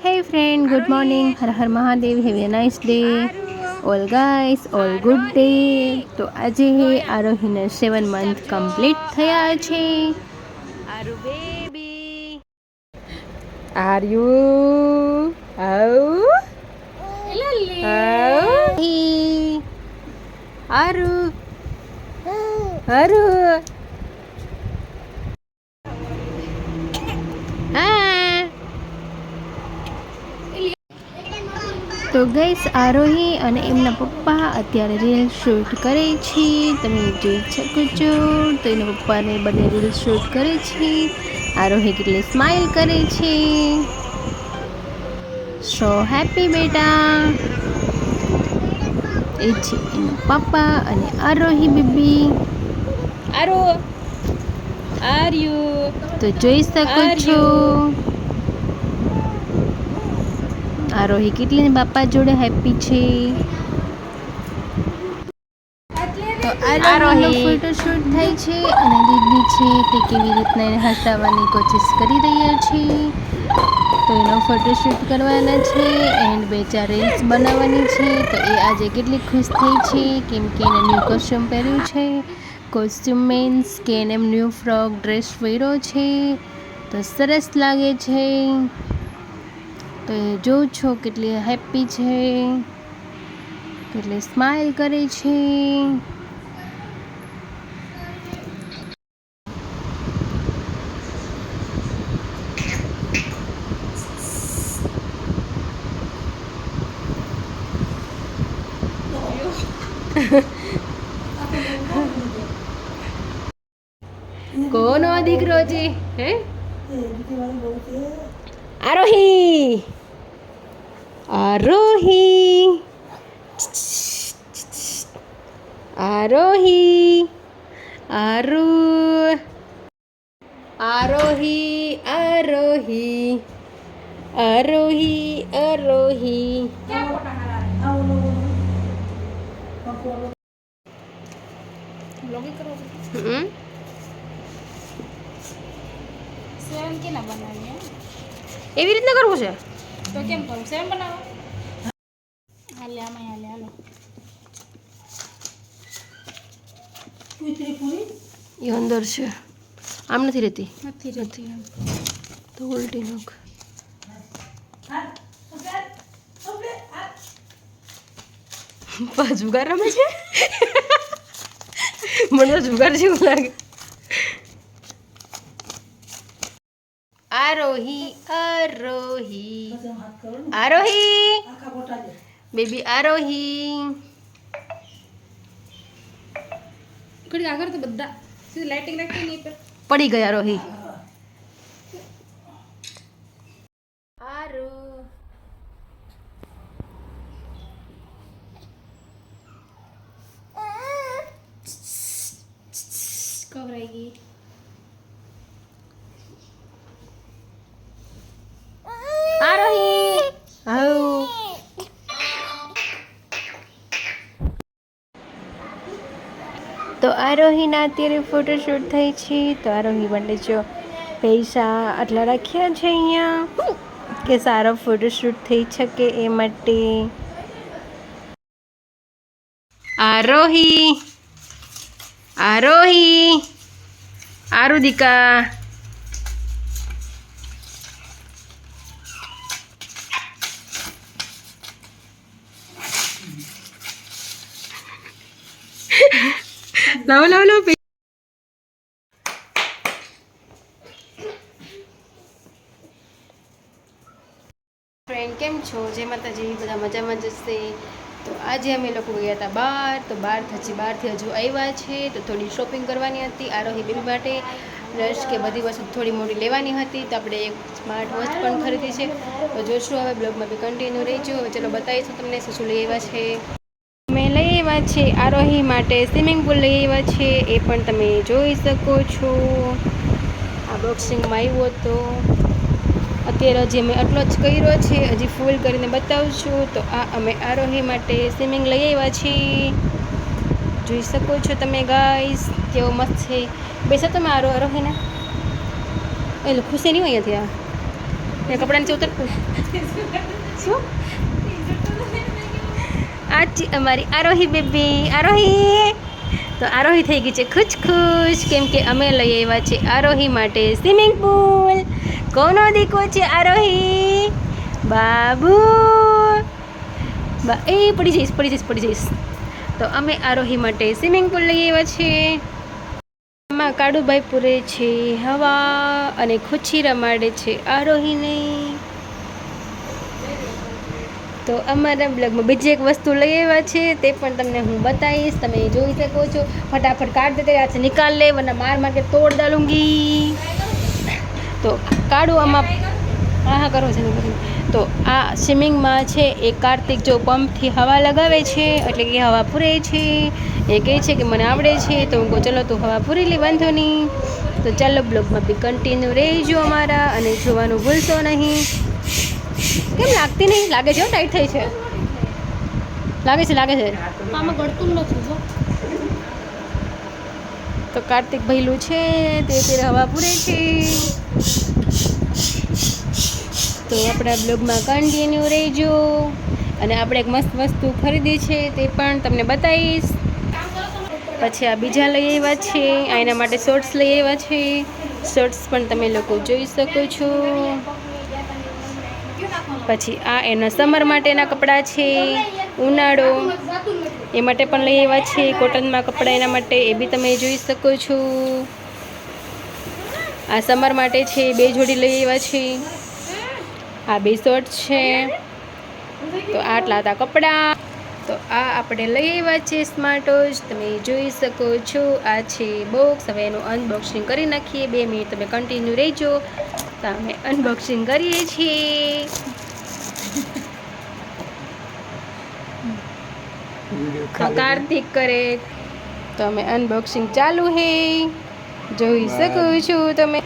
Hey friend good morning Har Har Mahadev have a nice day all guys all good day તો આજે hey આરોહીને seven month complete થયા છે. Aaru baby are you how Aaru Aaru હા તો ગઈસ આરોહી અને એમના પપ્પા અત્યારે રીલ શૂટ કરે છે. તમે જોઈ શકો છો તો એના પપ્પાને બંને રીલ શૂટ કરે છે. આરોહી કેટલી સ્માઇલ કરે છે. સો હેપી બેટા. એ છે એના પપ્પા અને Aarohi baby. Aaro are you. તો જોઈ શકો છો. આરોહી કેટલી બાપા જોડે હેપી છે? તો આરોહી ફોટોશૂટ થાય છે અને દીદી છે તે કેવી રીતના એને હસાવવાની કોશિશ કરી રહ્યા છે. તો એનો ફોટોશૂટ કરવાના છે એન્ડ બે ચાર રીલ્સ બનાવવાની છે. તો એ આજે કેટલી ખુશ થઈ છે કેમ કે એને ન્યૂ કોસ્ચ્યુમ પહેર્યું છે. કોસ્ચ્યુમ મીન્સ કે એને ન્યૂ ફ્રોક ડ્રેસ પહેર્યો છે. તો સરસ લાગે છે. તો એ જોઉં છો કેટલી હેપી છે કેટલી સ્માઇલ કરે છે. કોનો દીકરો છે હે? આરોહી! આરોહી આરોહી આરો આરોહી આરોહી આરોહી આરોહી એવી રીતના કરવું છે? તો કેમ કરું સેમ બનાવો? હાલે આમાં હાલે હાલો. એ અંદર છે. આમ નથી રહેતી? નથી રહેતી એમ. તો ઉલટી નાખ. પા જુગાર રમે છે? મને જુગાર જેવું લાગે. આરોહી આરોહી. આરોહી. બેબી આરોહી. કડી આગળ તો બધા. સીધી લાઇટિંગ રાખી નહીં પર પડી ગયા રોહી આરો. કવરાઈ ગઈ આરોહી હઉ તો આરોહીના અત્યારે ફોટોશૂટ થઈ છે. તો આરોહી માટે જો પૈસા આટલા રાખ્યા છે અહીંયા. કે સારો ફોટોશૂટ થઈ શકે એ માટે. આરોહી આરોહી, આરુદિકા. લાવો લાવો લાવો ફ્રેન્ડ કેમ છો? જે માતાજી, બધા મજામાં જશે તો આજે અમે લોકો ગયા હતા બહાર, તો બહાર થતી બહારથી હજુ આવ્યા છે, તો થોડી શોપિંગ કરવાની હતી, આરોહી બેબી માટે બ્રશ કે બધી વસ્તુ થોડી મોટી લેવાની હતી, તો આપણે એક સ્માર્ટ વોચ પણ ખરીદી છે. તો જોશું, હવે બ્લોગમાં બી કન્ટિન્યુ રહીજો. હવે ચલો બતાવીશું તમને શું શું લઈ આવ્યા છે. અમે છે, આરોહી માટે સ્વિમિંગ પુલ આવ્યા છે, એ પણ તમે જોઈ શકો છો. આ બોક્સિંગમાં આવ્યો હતો. અત્યારે હજી અમે આટલો જ કર્યો છે, હજી ફૂલ કરીને બતાવું છું તો આ અમે આરોહી માટે સ્વિમિંગ લઈ આવ્યા છીએ. જોઈ શકો છો તમે ગાઈસ કેવો મસ્ત છે. બેસો તમે આરો, આરોહીને. એટલે ખુશી નહીં હોય અહીંયાથી આ. એ કપડાં નીચે ઉતર શું? આ અમારી આરોહી બેબી, આરોહી. તો આરોહી થઈ ગઈ છે ખુશ ખુશ કેમ કે અમે લઈ આવ્યા છે આરોહી માટે સ્વિમિંગ પુલ. કોનો દીકો છે આરોહી? બાબુ. બા, એ પડી જઈશ પડી જઈશ પડી જઈશ. તો અમે આરોહી માટે સ્વિમિંગ પુલ લઈ આવ્યા છીએ એમાં કાળુભાઈ પૂરે છે હવા અને ખુશી રમાડે છે આરોહીને. તો અમારા બ્લોગમાં બીજી એક વસ્તુ લઈ આવ્યા છે, તે પણ તમને હું બતાવીશ. તમે જોઈ શકો છો. ફટાફટ કાઢ દેતે આજે નિકાલ લે, વરના માર માર કે તોડ ડાલુંગી તો કાઢું આમાં. હા હા, કરો છે તો આ સ્વિમિંગમાં છે, એ કાર્તિક જો પંપથી હવા લગાવે છે, એટલે કે હવા પૂરે છે. એ કહે છે કે મને આવડે છે, તો હું કહું, ચલો તું હવા પૂરી લે, વાંધો નહીં. તો ચાલો બ્લોગમાં બી કન્ટિન્યુ રહેજો અમારા, અને જોવાનું ભૂલશો નહીં. કેમ લાગતી નહીં? લાગે છે ટાઈટ થઈ છે. લાગે છે લાગે છે. આમાં ગળતું નથી જો. તો કાર્તિક ભૈલું છે તે તે હવા પૂરે છે. તો આપણા બ્લોગમાં કન્ટિન્યુ રહેજો. અને આપણે એક મસ્ત વસ્તુ ખરીદી છે તે પણ તમને બતાવીશ. પછી આ બીજા લઈ આવ્યા છે આ એના માટે શોર્ટ્સ લઈ આવ્યા છે. શોર્ટ્સ પણ તમે લોકો જોઈ શકો છો. પછી આ એના સમર માટેના કપડાં છે, ઉનાળો, એ માટે પણ લઈ આવ્યા છે કોટનમાં કપડાં એના માટે, એ બી તમે જોઈ શકો છો. આ સમર માટે છે, બે જોડી લઈ આવ્યા છે. આ બે શર્ટ છે. તો આટલા હતા કપડાં. તો આ આપણે લઈ આવ્યા છે સ્માર્ટોજ તમે જોઈ શકો છો, આ છે બોક્સ હવે એનું અનબોક્સિંગ કરી નાખીએ. બે મિનિટ તમે કન્ટિન્યુ રહેજો. તો અમે અનબોક્સિંગ કરીએ છીએ. કાર્તિક કરે. તો અમે અનબોક્સિંગ ચાલુ હે. જોઈ શકો છો તમે.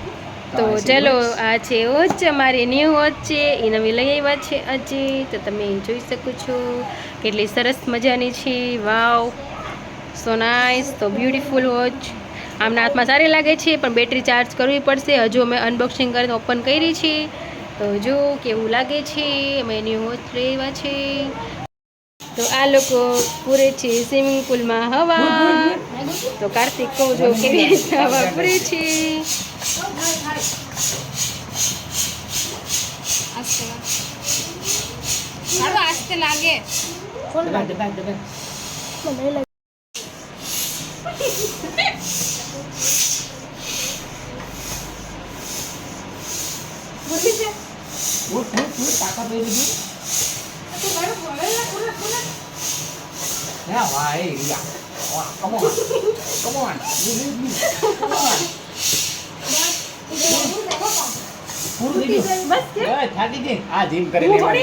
તો ચલો આ છે વોચ અમારી ન્યૂ વોચ છે. એ નવી લઈ આવ્યા છે હજી તો તમે જોઈ શકો છો. કેટલી સરસ મજાની છે. વાવ. સો નાઇસ તો બ્યુટીફુલ વોચ આમના હાથમાં સારી લાગે છે પણ બેટરી ચાર્જ કરવી પડશે. હજુ અમે અનબોક્સિંગ કરીને ઓપન કરી છે. તો જો કેવું લાગે છે. અમે ન્યૂ વોચ લઈ આવ્યા છે. તો આ લોકો પૂરે છે સ્વિમિંગ પુલમાં હવા. તો કાર્તિક, કહું જો કેવી રીતે હવા પૂરે છે? આસ્તે કાઢો આસ્તે લાગે. Yeah, why? Yeah. Wow, come on. Come on. You leave me. Come on. પૂરું થઈ ગયું એ, થાકી ગઈ આ જીમ કરી લેવાની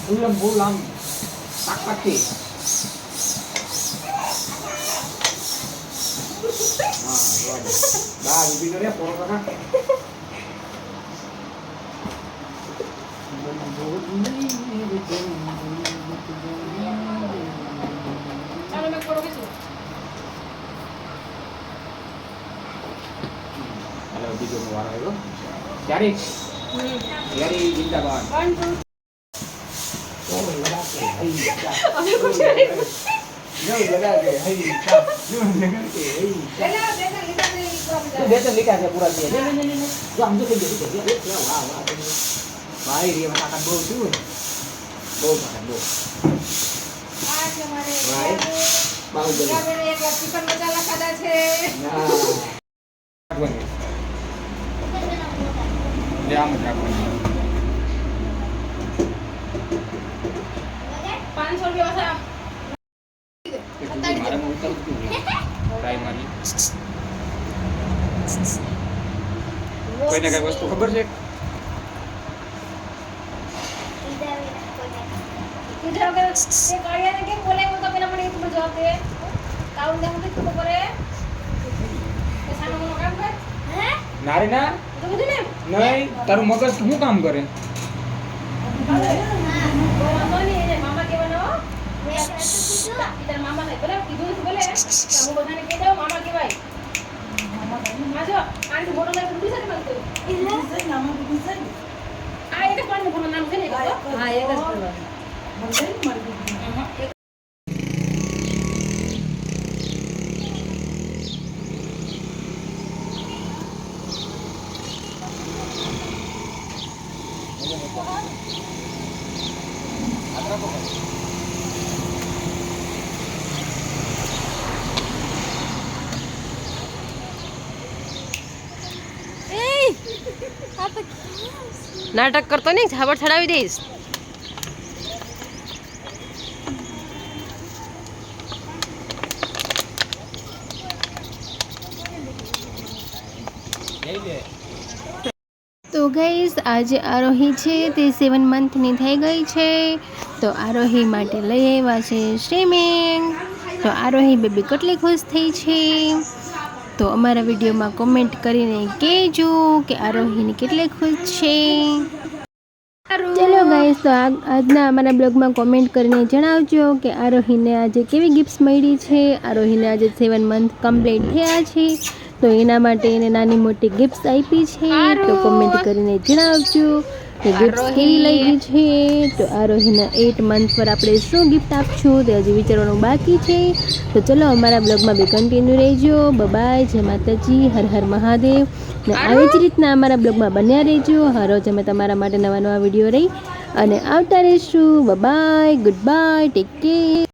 ફૂલ આમ ફૂલ આમ તાકાતથી હા બરાબર. બા ઊભી કરે પોરો કાકા ચાલો મેં થોડો કીધું હાલો બીજો નો વારો આવ્યો ત્યારે ત્યારે જિંદાબાદ વન ટુ ઓય લગા કે હઈ ચા જો લગા કે હઈ ચા જો લગા કે હઈ ચા તો બે તો લીધા છે પૂરા દે લે લે લે લે જો આમ જો થઈ ગયું થઈ ગયું વાહ વાહ ભાઈ રે તાકાત બહુ છું બહુ કોઈને કઈ વસ્તુ ખબર છે? ঢোকে সে গার্ডিয়ানকে বলে ওকে ನಮಗೆ ತುಂಬ ಜವಾಬ್ ಇದೆ ತಾವು ನಮಗೆ ತುಂಬ ಬರೆ નારે ના નહીં તારું મગજ શું કામ કરે હા એક જ નાટક કરતો નહીં ખબર ચડાવી દઈશ. તો ગઈસ આજે આરોહી છે, તે સેવન મંથની થઈ ગઈ છે. તો આરોહી માટે લઈ આવ્યા છે સ્ટ્રીમિંગ તો આરોહી બેબી કેટલી ખુશ થઈ છે? તો અમારા વિડીયોમાં કોમેન્ટ કરીને કહેજો કે આરોહીની કેટલી ખુશ છે. ચલો ગાઈસ તો આજના અમારા બ્લોગમાં કોમેન્ટ કરીને જણાવજો કે આરોહીને આજે કેવી ગિફ્ટ્સ મળી છે? આરોહીને આજે સેવન મંથ કમ્પ્લીટ થયા છે. તો એના માટે એને નાની મોટી ગિફ્ટ્સ આપી છે. તો કોમેન્ટ કરીને જણાવજો કે ગિફ્ટ કેવી લાગી છે? તો આરોહીના એટ મંથ પર આપણે શું ગિફ્ટ આપશું તે હજી વિચારવાનું બાકી છે. તો ચલો અમારા બ્લોગમાં બી કન્ટિન્યુ રહેજો. બબાય જય માતાજી. હર હર મહાદેવ. ને આવી જ રીતના અમારા બ્લોગમાં બન્યા રહેજો. હરોજ અમે તમારા માટે નવા નવા વીડિયો રહી. અને આવતા રહીશું. Bye bye good bye take care